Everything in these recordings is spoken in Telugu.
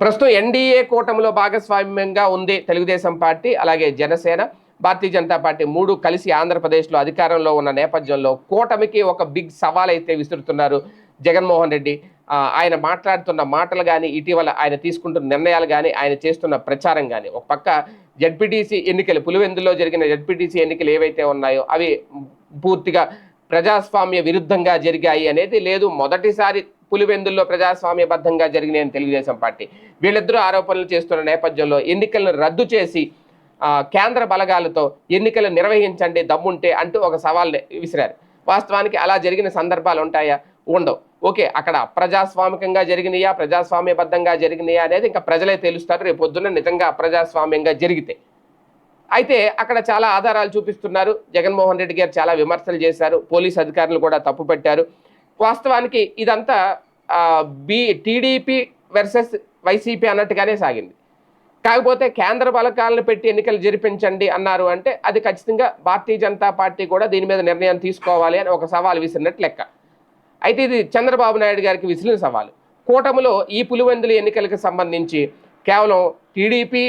ప్రస్తుతం ఎన్డీఏ కూటమిలో భాగస్వామ్యంగా ఉంది తెలుగుదేశం పార్టీ అలాగే జనసేన. భారతీయ జనతా పార్టీ మూడు కలిసి ఆంధ్రప్రదేశ్లో అధికారంలో ఉన్న నేపథ్యంలో కూటమికి ఒక బిగ్ సవాల్ అయితే విసురుతున్నారు జగన్మోహన్ రెడ్డి. ఆయన మాట్లాడుతున్న మాటలు కానీ ఇటీవల ఆయన తీసుకుంటున్న నిర్ణయాలు కానీ ఆయన చేస్తున్న ప్రచారం కానీ ఒక పక్క జడ్పీటీసీ ఎన్నికలు పులివెందులో జరిగిన జడ్పీటీసీ ఎన్నికలు ఏవైతే ఉన్నాయో అవి పూర్తిగా ప్రజాస్వామ్య విరుద్ధంగా జరిగాయి అనేది లేదు. మొదటిసారి పులివెందుల్లో ప్రజాస్వామ్యబద్ధంగా జరిగినాయని తెలుగుదేశం పార్టీ. వీళ్ళిద్దరూ ఆరోపణలు చేస్తున్న నేపథ్యంలో ఎన్నికలను రద్దు చేసి కేంద్ర బలగాలతో ఎన్నికలు నిర్వహించండి దమ్ముంటే అంటూ ఒక సవాల్ విసిరారు. వాస్తవానికి అలా జరిగిన సందర్భాలు ఉంటాయా? ఉండవు. ఓకే అక్కడ ప్రజాస్వామికంగా జరిగినాయా? ప్రజాస్వామ్యబద్ధంగా జరిగినాయా అనేది ఇంకా ప్రజలే తెలుస్తారు. రేపు పొద్దున్న నిజంగా ప్రజాస్వామ్యంగా జరిగితే. అయితే అక్కడ చాలా ఆధారాలు చూపిస్తున్నారు. జగన్మోహన్ రెడ్డి గారు చాలా విమర్శలు చేశారు. పోలీస్ అధికారులు కూడా తప్పు పెట్టారు వాస్తవానికి ఇదంతా బీ బి టీడీపీ వర్సెస్ వైసీపీ అన్నట్టుగానే సాగింది. కాకపోతే కేంద్ర బలకాలను పెట్టి ఎన్నికలు జరిపించండి అన్నారు అంటే అది ఖచ్చితంగా భారతీయ జనతా పార్టీ కూడా దీని మీద నిర్ణయం తీసుకోవాలి అని ఒక సవాల్ విసిరినట్టు లెక్క. అయితే ఇది చంద్రబాబు నాయుడు గారికి విసిరిన సవాలు. కూటమిలో ఈ పులివెందుల ఎన్నికలకు సంబంధించి కేవలం టీడీపీ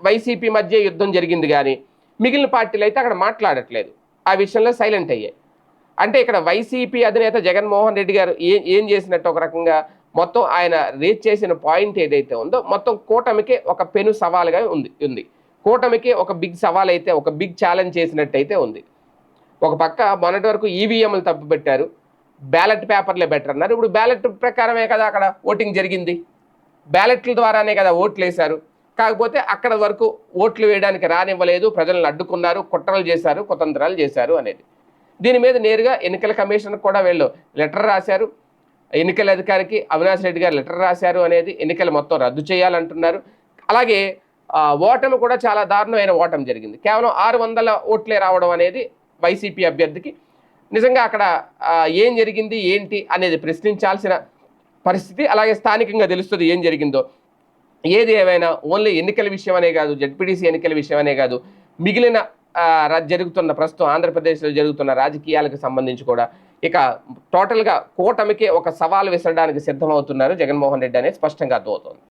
వైసీపీ మధ్య యుద్ధం జరిగింది కానీ మిగిలిన పార్టీలు అయితే అక్కడ మాట్లాడట్లేదు. ఆ విషయంలో సైలెంట్ అయ్యాయి. అంటే ఇక్కడ వైసీపీ అధినేత జగన్మోహన్ రెడ్డి గారు ఏం ఏం చేసినట్టు ఒక రకంగా మొత్తం ఆయన రీచ్ చేసిన పాయింట్ ఏదైతే ఉందో మొత్తం కూటమికే ఒక పెను సవాలుగా ఉంది ఉంది. కూటమికి ఒక బిగ్ సవాల్ అయితే ఒక బిగ్ ఛాలెంజ్ చేసినట్టయితే ఉంది. ఒక పక్క మొన్నటి వరకు ఈవీఎంలు తప్పు పెట్టారు బ్యాలెట్ పేపర్లే బెటర్ అన్నారు. ఇప్పుడు బ్యాలెట్ ప్రకారమే కదా అక్కడ ఓటింగ్ జరిగింది. బ్యాలెట్ల ద్వారానే కదా ఓట్లు వేశారు. కాకపోతే అక్కడ వరకు ఓట్లు వేయడానికి రానివ్వలేదు. ప్రజలను అడ్డుకున్నారు కుట్రలు చేశారు కుతంత్రాలు చేశారు అనేది. దీని మీద నేరుగా ఎన్నికల కమిషన్ కూడా వీళ్ళు లెటర్ రాశారు. ఎన్నికల అధికారికి అవినాష్ రెడ్డి గారు లెటర్ రాశారు అనేది ఎన్నికలు మొత్తం రద్దు చేయాలంటున్నారు. అలాగే ఓటమి కూడా చాలా దారుణమైన ఓటమి జరిగింది. కేవలం ఆరు వందల ఓట్లే రావడం అనేది వైసీపీ అభ్యర్థికి నిజంగా అక్కడ ఏం జరిగింది ఏంటి అనేది ప్రశ్నించాల్సిన పరిస్థితి అలాగే స్థానికంగా తెలుస్తుంది ఏం జరిగిందో. ఏది ఏమైనా ఓన్లీ ఎన్నికల విషయమనే కాదు జడ్పీటీసీ ఎన్నికల విషయమనే కాదు మిగిలిన జరుగుతున్న ప్రస్తుతం ఆంధ్రప్రదేశ్లో జరుగుతున్న రాజకీయాలకు సంబంధించి కూడా ఇక టోటల్గా కూటమికి ఒక సవాల్ విసరడానికి సిద్ధమవుతున్నారు జగన్మోహన్ రెడ్డి అనేది స్పష్టంగా అర్థమవుతోంది.